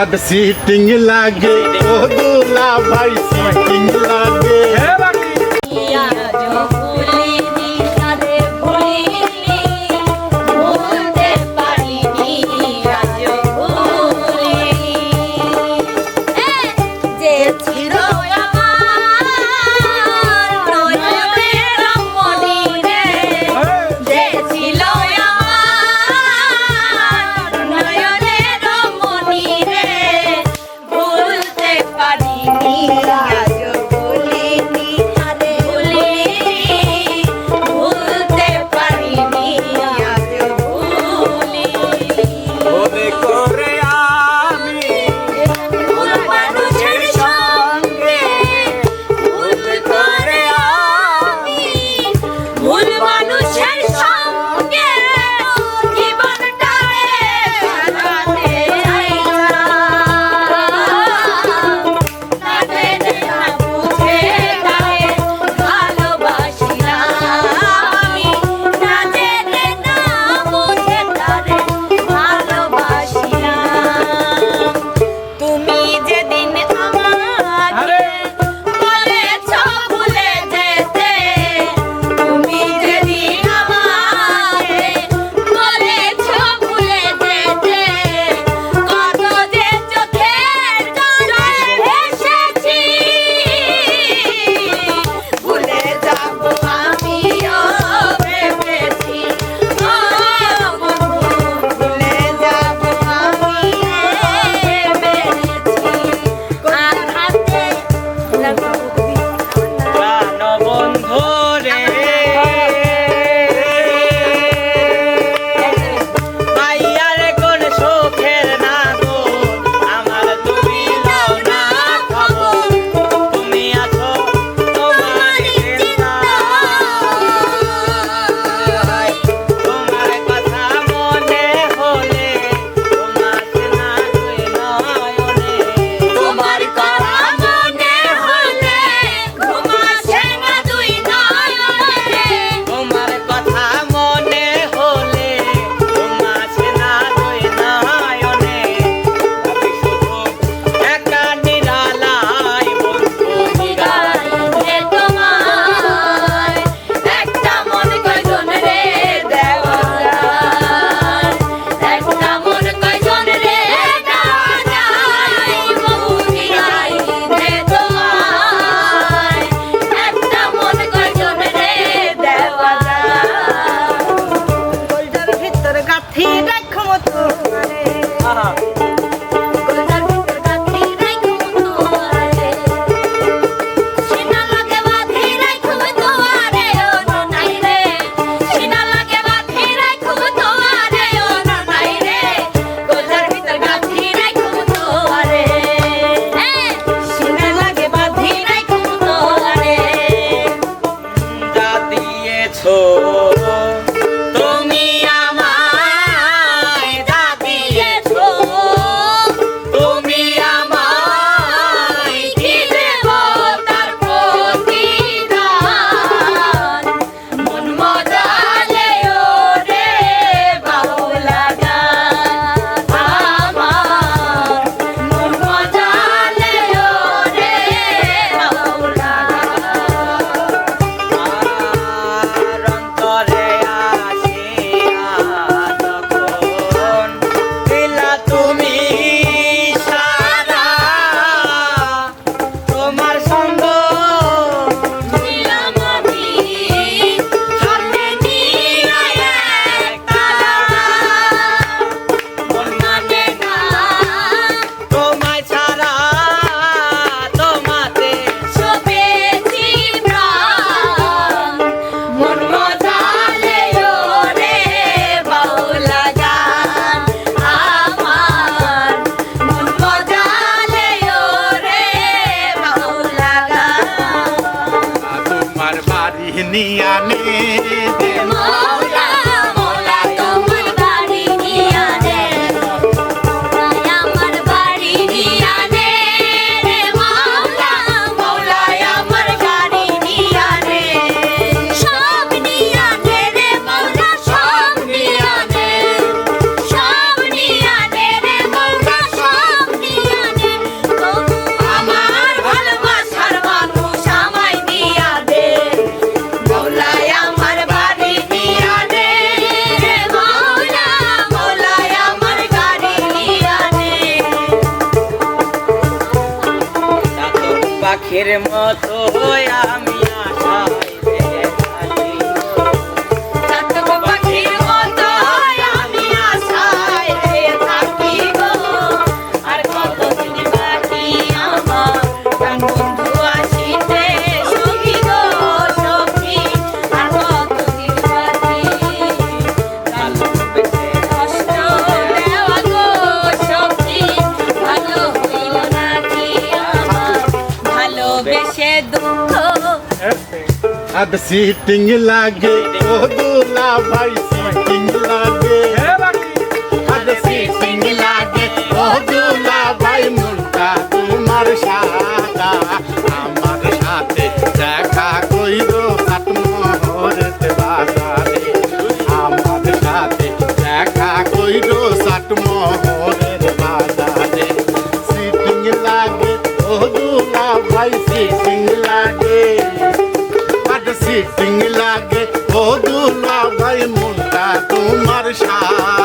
अब सीटिंग लागे ओ दूल्हा भाई सीटिंग लागे Mira. যেতে মা পাখির মতো আমি আর সিটিং লাগে ও দুলা ভাই সিটিং লাগে আর সিটিং লাগে ও দুলা ভাই মুর্তা তোমার সাদা আমার সাথে দেখা কইর আত্মহরেতে বাজারে আমার সাথে দেখা কইর সাতমহরের বাজারে সিটিং লাগে ও দুলা ভাই সিটিং লাগে ফিটিং লাগে। ও দুলা ভাই মনটা তোমার সাথে।